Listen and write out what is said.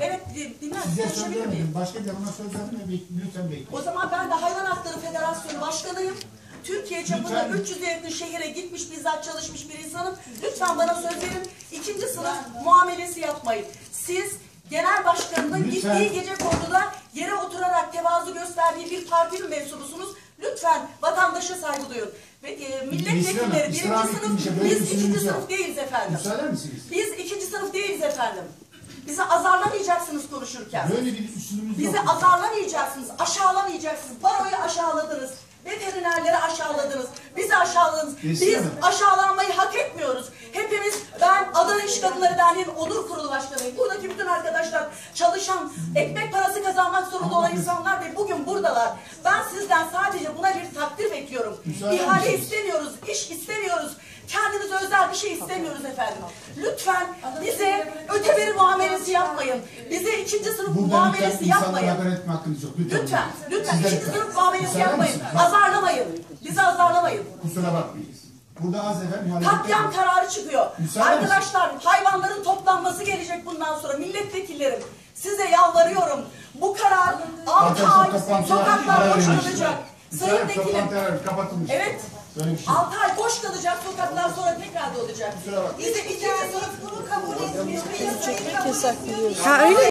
Evet di- dinler Size söz konuşabilir miyim? vermedim. Başka bir ona söz. Bek- Lütfen bekleyin. O zaman ben de Hayvan Hakları Federasyonu Başkanıyım. Türkiye çapında Lütfen. 300'e yakın şehire gitmiş, bizzat çalışmış bir insanım. Lütfen bana söz verin. İkinci sınıf muamelesi yapmayın. Siz genel başkanının Lütfen. gittiği gece konuda yere oturarak tevazu gösterdiği bir partinin mensubusunuz. Lütfen vatandaşa saygı duyun. Ve e, milletvekilleri Hanım, birinci sınıf, böyle biz bir ikinci yok. sınıf değiliz efendim. Müsaade misiniz? Biz ikinci sınıf değiliz efendim. Bizi azarlamayacaksınız konuşurken. Böyle bir üstünümüz Bizi yok. azarlamayacaksınız, aşağılamayacaksınız. Baroyu aşağıladınız. Veterinerleri aşağıladınız. Bizi aşağıladınız. Biz Hanım. aşağılanmayı hak etmiyoruz. Hepimiz, ben Adana İş Kadınları Derneği'nin onur kurulu başkanıyım. Buradaki bütün arkadaşlar çalışan, ekmek parası kazanmak zorunda olan insanlar ve bugün buradalar. Ben sizden sadece buna bir takdir bekliyorum. Müsaade İhale misiniz? istemiyoruz, iş istemiyoruz. Bir şey istemiyoruz efendim. Lütfen bize öteberi muamelesi yapmayın. Bize ikinci sınıf Burada lütfen muamelesi yapmayın. haber etme hakkınız yok. Lütfen. Lütfen, lütfen Sizler ikinci lütfen. sınıf muamelesi Müsaade yapmayın. misiniz? Bak, Azarlamayın. Bizi azarlamayın. Kusura bakmayın. Burada az evvel muhalefet Katliam kararı çıkıyor. Müsaade Arkadaşlar hayvanların toplanması gelecek bundan sonra. Milletvekillerim size yalvarıyorum. Bu karar 6 Arkadaşlar, ay sokaklar arar boş demiştim. Sayın Vekilim. kapatılmış. Evet. Böyle bir şey. 6 ay boş kalacak sokaklar sonra tekrar dolacak. Kusura bakmayın. Bize ikinci sınıf bunu kabul etmiyor. Yasak biliyoruz. Ha öyle